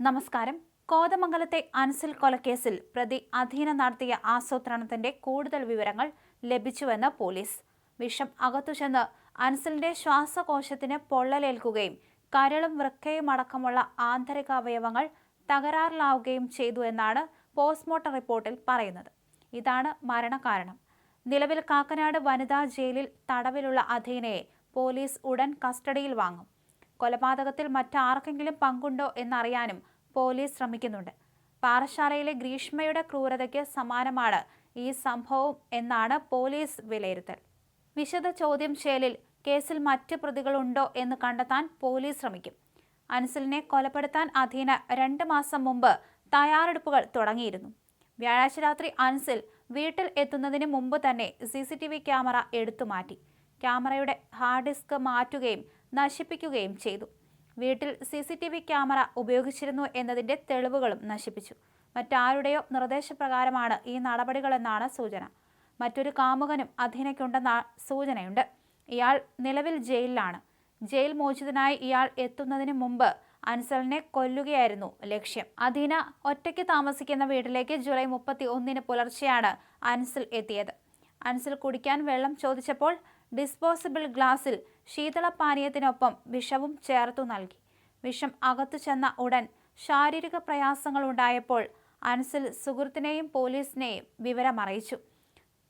നമസ്കാരം. കോതമംഗലത്തെ അൻസിൽ കൊലക്കേസിൽ പ്രതി അധീന നടത്തിയ ആസൂത്രണത്തിന്റെ കൂടുതൽ വിവരങ്ങൾ ലഭിച്ചുവെന്ന് പോലീസ്. വിഷം അകത്തുചെന്ന് അൻസിലിന്റെ ശ്വാസകോശത്തിന് പൊള്ളലേൽക്കുകയും കരളും വൃക്കയും അടക്കമുള്ള ആന്തരികാവയവങ്ങൾ തകരാറിലാവുകയും ചെയ്തു എന്നാണ് പോസ്റ്റ്മോർട്ടം റിപ്പോർട്ടിൽ പറയുന്നത്. ഇതാണ് മരണകാരണം. നിലവിൽ കാക്കനാട് വനിതാ ജയിലിൽ തടവിലുള്ള അധീനയെ പോലീസ് ഉടൻ കസ്റ്റഡിയിൽ വാങ്ങും. കൊലപാതകത്തിൽ മറ്റാർക്കെങ്കിലും പങ്കുണ്ടോ എന്നറിയാനും പോലീസ് ശ്രമിക്കുന്നുണ്ട്. പാറശാലയിലെ ഗ്രീഷ്മയുടെ ക്രൂരതയ്ക്ക് സമാനമാണ് ഈ സംഭവം എന്നാണ് പോലീസ് വിലയിരുത്തൽ. വിശദ ചോദ്യം ചെയ്യലിൽ കേസിൽ മറ്റ് പ്രതികളുണ്ടോ എന്ന് കണ്ടെത്താൻ പോലീസ് ശ്രമിക്കും. അൻസലിനെ കൊലപ്പെടുത്താൻ അധീന രണ്ട് മാസം മുമ്പ് തയ്യാറെടുപ്പുകൾ തുടങ്ങിയിരുന്നു. വ്യാഴാഴ്ച രാത്രി അൻസിൽ വീട്ടിൽ എത്തുന്നതിന് മുമ്പ് തന്നെ C C T V camera എടുത്തു മാറ്റി ക്യാമറയുടെ ഹാർഡ് ഡിസ്ക് മാറ്റുകയും നശിപ്പിക്കുകയും ചെയ്തു. വീട്ടിൽ C C T V camera ഉപയോഗിച്ചിരുന്നു എന്നതിന്റെ തെളിവുകളും നശിപ്പിച്ചു. മറ്റാരുടെയോ നിർദ്ദേശപ്രകാരമാണ് ഈ നടപടികളെന്നാണ് സൂചന. മറ്റൊരു കാമുകനും അധീനയ്ക്കുണ്ടെന്ന സൂചനയുണ്ട്. ഇയാൾ നിലവിൽ ജയിലിലാണ്. ജയിൽ മോചിതനായി ഇയാൾ എത്തുന്നതിന് മുമ്പ് അൻസലിനെ കൊല്ലുകയായിരുന്നു ലക്ഷ്യം. അധീന ഒറ്റയ്ക്ക് താമസിക്കുന്ന വീട്ടിലേക്ക് ജൂലൈ മുപ്പത്തി ഒന്നിന് പുലർച്ചെയാണ് അൻസിൽ എത്തിയത്. അൻസിൽ കുടിക്കാൻ വെള്ളം ചോദിച്ചപ്പോൾ ഡിസ്പോസിബിൾ ഗ്ലാസിൽ ശീതളപാനീയത്തിനൊപ്പം വിഷവും ചേർത്തു നൽകി. വിഷം അകത്തു ചെന്ന ഉടൻ ശാരീരിക പ്രയാസങ്ങൾ ഉണ്ടായപ്പോൾ അൻസിൽ സുഹൃത്തിനെയും പോലീസിനെയും വിവരമറിയിച്ചു.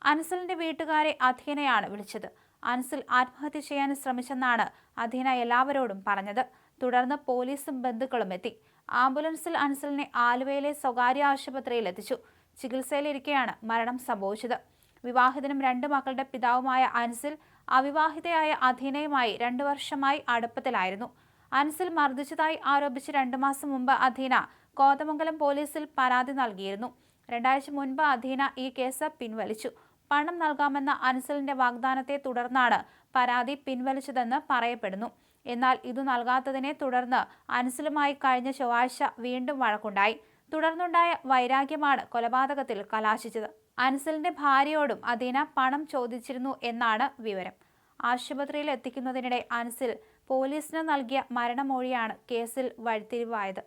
അൻസലിന്റെ വീട്ടുകാരെ അധീനയാണ് വിളിച്ചത്. അൻസിൽ ആത്മഹത്യ ചെയ്യാൻ ശ്രമിച്ചെന്നാണ് അധീന എല്ലാവരോടും പറഞ്ഞത്. തുടർന്ന് പോലീസും ബന്ധുക്കളും എത്തി. ആംബുലൻസിൽ അൻസലിനെ ആലുവയിലെ സ്വകാര്യ ആശുപത്രിയിൽ എത്തിച്ചു. ചികിത്സയിലിരിക്കെയാണ് മരണം സംഭവിച്ചത്. വിവാഹിതനും രണ്ട് മക്കളുടെ പിതാവുമായ അൻസിൽ അവിവാഹിതയായ അധീനയുമായി രണ്ടു വർഷമായി അടുപ്പത്തിലായിരുന്നു. അൻസിൽ മർദ്ദിച്ചതായി ആരോപിച്ച് രണ്ടു മാസം മുമ്പ് അധീന കോതമംഗലം പോലീസിൽ പരാതി നൽകിയിരുന്നു. രണ്ടാഴ്ച മുൻപ് അധീന ഈ കേസ് പിൻവലിച്ചു. പണം നൽകാമെന്ന അൻസലിന്റെ വാഗ്ദാനത്തെ തുടർന്നാണ് പരാതി പിൻവലിച്ചതെന്ന് പറയപ്പെടുന്നു. എന്നാൽ ഇതു നൽകാത്തതിനെ തുടർന്ന് അൻസലുമായി കഴിഞ്ഞ ചൊവ്വാഴ്ച വീണ്ടും വഴക്കുണ്ടായി. തുടർന്നുണ്ടായ വൈരാഗ്യമാണ് കൊലപാതകത്തിൽ കലാശിച്ചത്. അൻസലിന്റെ ഭാര്യയോടും അദീന പണം ചോദിച്ചിരുന്നു എന്നാണ് വിവരം. ആശുപത്രിയിൽ എത്തിക്കുന്നതിനിടെ അൻസിൽ പോലീസിന് നൽകിയ മരണമൊഴിയാണ് കേസിൽ വഴിത്തിരിവായത്.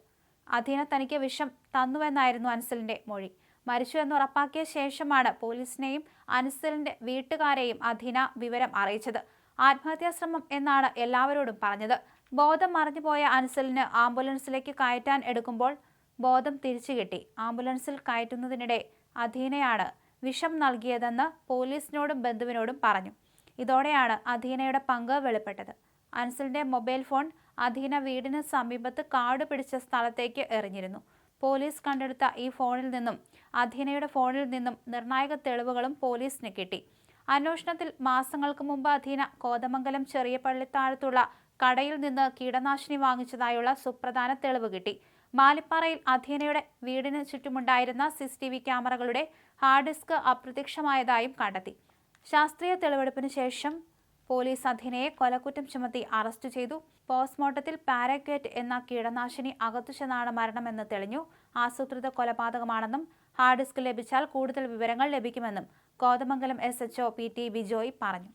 അധീന തനിക്ക് വിഷം തന്നുവെന്നായിരുന്നു അൻസലിന്റെ മൊഴി. മരിച്ചു എന്ന് ഉറപ്പാക്കിയ ശേഷമാണ് പോലീസിനെയും അൻസലിന്റെ വീട്ടുകാരെയും അധീന വിവരം അറിയിച്ചത്. ആത്മഹത്യാശ്രമം എന്നാണ് എല്ലാവരോടും പറഞ്ഞത്. ബോധം മറിഞ്ഞുപോയ അൻസലിന് ആംബുലൻസിലേക്ക് കയറ്റാൻ എടുക്കുമ്പോൾ ബോധം തിരിച്ചു കിട്ടി. ആംബുലൻസിൽ കയറ്റുന്നതിനിടെ അധീനയാണ്. വിഷം നൽകിയതെന്ന് പോലീസിനോടും ബന്ധുവിനോടും പറഞ്ഞു. ഇതോടെയാണ് അധീനയുടെ പങ്ക് വെളിപ്പെട്ടത്. അൻസലിന്റെ മൊബൈൽ ഫോൺ അധീന വീടിന് സമീപത്ത് കാട് പിടിച്ച സ്ഥലത്തേക്ക് എറിഞ്ഞിരുന്നു. പോലീസ് കണ്ടെടുത്ത ഈ ഫോണിൽ നിന്നും അധീനയുടെ ഫോണിൽ നിന്നും നിർണായക തെളിവുകളും പോലീസിന് കിട്ടി. അന്വേഷണത്തിൽ മാസങ്ങൾക്ക് മുമ്പ് അധീന കോതമംഗലം ചെറിയ പള്ളിത്താഴത്തുള്ള കടയിൽ നിന്ന് കീടനാശിനി വാങ്ങിച്ചതായുള്ള സുപ്രധാന തെളിവ് കിട്ടി. മാലിപ്പാറയിൽ അധീനയുടെ വീടിന് ചുറ്റുമുണ്ടായിരുന്ന സി സി ടി വി ക്യാമറകളുടെ ഹാർഡ് ഡിസ്ക് അപ്രത്യക്ഷമായതായും കണ്ടെത്തി. ശാസ്ത്രീയ തെളിവെടുപ്പിന് ശേഷം പോലീസ് അധീനയെ കൊലക്കുറ്റം ചുമത്തി അറസ്റ്റ് ചെയ്തു. പോസ്റ്റ്മോർട്ടത്തിൽ പാരക്വേറ്റ് എന്ന കീടനാശിനി അകത്തു ചെന്നാണ് മരണമെന്ന് തെളിഞ്ഞു. ആസൂത്രിത കൊലപാതകമാണെന്നും ഹാർഡ് ഡിസ്ക് ലഭിച്ചാൽ കൂടുതൽ വിവരങ്ങൾ ലഭിക്കുമെന്നും Kothamangalam S H O P T Bijoy പറഞ്ഞു.